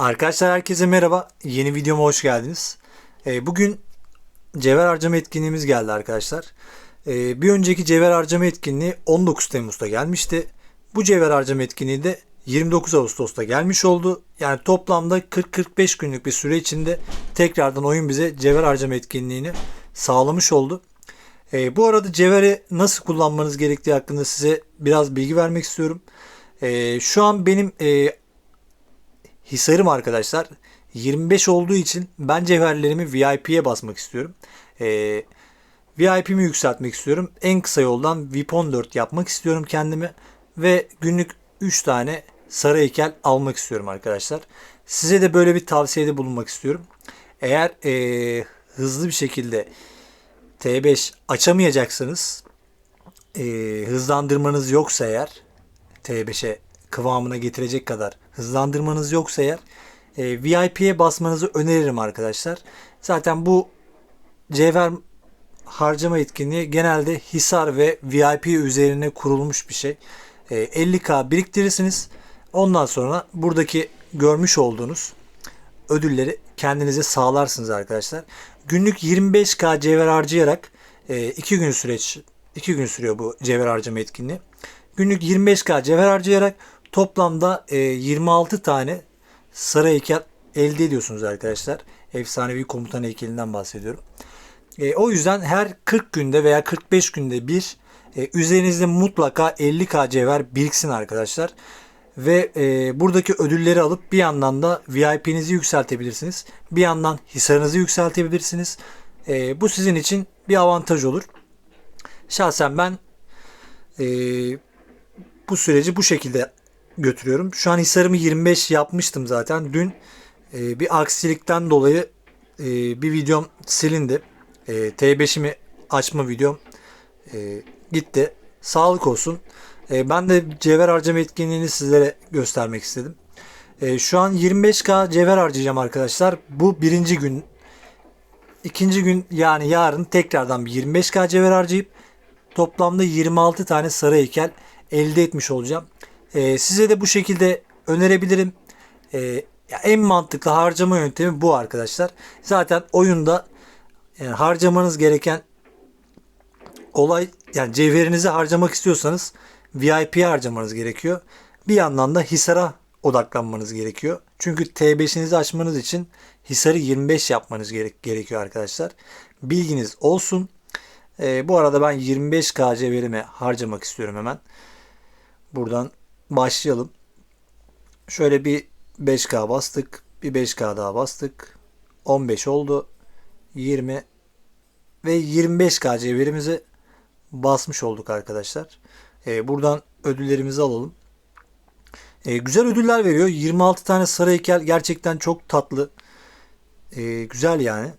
Arkadaşlar herkese merhaba. Yeni videoma hoş geldiniz. Ee, bugün cevher harcama etkinliğimiz geldi arkadaşlar. Ee, bir önceki cevher harcama etkinliği 19 Temmuz'da gelmişti. Bu cevher harcama etkinliği de 29 Ağustos'ta gelmiş oldu. Yani toplamda 40-45 günlük bir süre içinde tekrardan oyun bize cevher harcama etkinliğini sağlamış oldu. Ee, bu arada cevheri nasıl kullanmanız gerektiği hakkında size biraz bilgi vermek istiyorum. Şu an benim e, Hisarım arkadaşlar 25 olduğu için ben cevherlerimi VIP'ye basmak istiyorum. Ee, VIP'mi yükseltmek istiyorum. En kısa yoldan VIP 14 yapmak istiyorum kendime. Ve günlük 3 tane sarı heykel almak istiyorum arkadaşlar. Size de böyle bir tavsiyede bulunmak istiyorum. Eğer ee, hızlı bir şekilde T5 açamayacaksanız e, hızlandırmanız yoksa eğer T5'e kıvamına getirecek kadar hızlandırmanız yoksa eğer e, VIP'ye basmanızı öneririm arkadaşlar. Zaten bu cevher harcama etkinliği genelde Hisar ve VIP üzerine kurulmuş bir şey. E, 50k biriktirirsiniz. Ondan sonra buradaki görmüş olduğunuz ödülleri kendinize sağlarsınız arkadaşlar. Günlük 25k cevher harcayarak 2 e, gün süreç 2 gün sürüyor bu cevher harcama etkinliği. Günlük 25k cevher harcayarak Toplamda e, 26 tane sarı heykel elde ediyorsunuz arkadaşlar. Efsanevi komutan heykelinden bahsediyorum. E, o yüzden her 40 günde veya 45 günde bir e, üzerinizde mutlaka 50k cevher biriksin arkadaşlar. Ve e, buradaki ödülleri alıp bir yandan da VIP'nizi yükseltebilirsiniz. Bir yandan hisarınızı yükseltebilirsiniz. E, bu sizin için bir avantaj olur. Şahsen ben e, bu süreci bu şekilde götürüyorum. Şu an hisarımı 25 yapmıştım zaten. Dün e, bir aksilikten dolayı e, bir videom silindi. E, T5'imi açma videom e, gitti. Sağlık olsun. E, ben de cevher harcama etkinliğini sizlere göstermek istedim. E, şu an 25k cevher harcayacağım arkadaşlar. Bu birinci gün. İkinci gün yani yarın tekrardan bir 25k cevher harcayıp toplamda 26 tane sarı heykel elde etmiş olacağım. E, size de bu şekilde önerebilirim. E, en mantıklı harcama yöntemi bu arkadaşlar. Zaten oyunda yani harcamanız gereken olay yani cevherinizi harcamak istiyorsanız VIP'ye harcamanız gerekiyor. Bir yandan da Hisar'a odaklanmanız gerekiyor. Çünkü T5'inizi açmanız için Hisar'ı 25 yapmanız gerek gerekiyor arkadaşlar. Bilginiz olsun. Ee, bu arada ben 25k cevherimi harcamak istiyorum hemen. Buradan başlayalım. Şöyle bir 5K bastık. Bir 5K daha bastık. 15 oldu. 20 ve 25K cevherimizi basmış olduk arkadaşlar. Ee, buradan ödüllerimizi alalım. Ee, güzel ödüller veriyor. 26 tane sarı heykel gerçekten çok tatlı. Ee, güzel yani.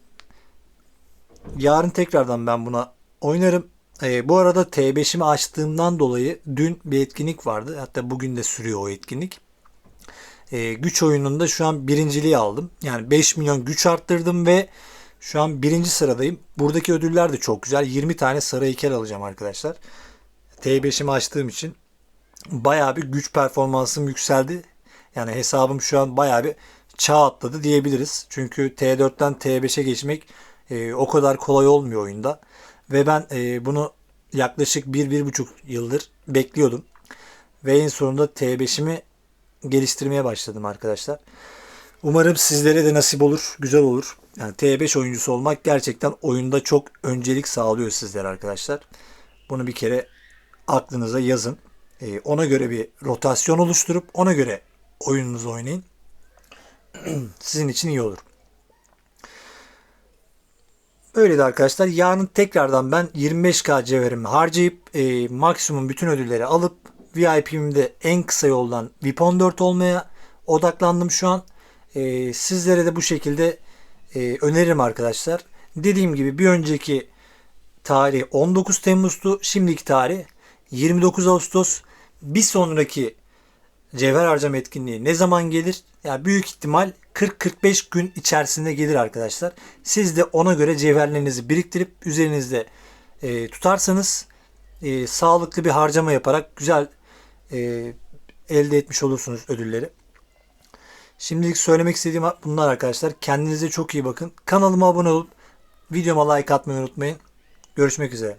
Yarın tekrardan ben buna oynarım. E, bu arada T5'imi açtığımdan dolayı dün bir etkinlik vardı. Hatta bugün de sürüyor o etkinlik. E, güç oyununda şu an birinciliği aldım. Yani 5 milyon güç arttırdım ve şu an birinci sıradayım. Buradaki ödüller de çok güzel. 20 tane sarı heykel alacağım arkadaşlar. T5'imi açtığım için bayağı bir güç performansım yükseldi. Yani hesabım şu an bayağı bir çağ atladı diyebiliriz. Çünkü T4'ten T5'e geçmek e, o kadar kolay olmuyor oyunda. Ve ben e, bunu yaklaşık 1-1,5 yıldır bekliyordum. Ve en sonunda T5'imi geliştirmeye başladım arkadaşlar. Umarım sizlere de nasip olur, güzel olur. Yani T5 oyuncusu olmak gerçekten oyunda çok öncelik sağlıyor sizlere arkadaşlar. Bunu bir kere aklınıza yazın. Ee, ona göre bir rotasyon oluşturup ona göre oyununuzu oynayın. Sizin için iyi olur. Öyle de arkadaşlar. Yarın tekrardan ben 25k cevherimi harcayıp e, maksimum bütün ödülleri alıp VIP'imde en kısa yoldan VIP 14 olmaya odaklandım şu an. E, sizlere de bu şekilde e, öneririm arkadaşlar. Dediğim gibi bir önceki tarih 19 Temmuz'tu. Şimdiki tarih 29 Ağustos. Bir sonraki cevher harcama etkinliği ne zaman gelir? Yani büyük ihtimal 40-45 gün içerisinde gelir arkadaşlar. Siz de ona göre cevherlerinizi biriktirip üzerinizde e, tutarsanız e, sağlıklı bir harcama yaparak güzel e, elde etmiş olursunuz ödülleri. Şimdilik söylemek istediğim bunlar arkadaşlar. Kendinize çok iyi bakın. Kanalıma abone olup videoma like atmayı unutmayın. Görüşmek üzere.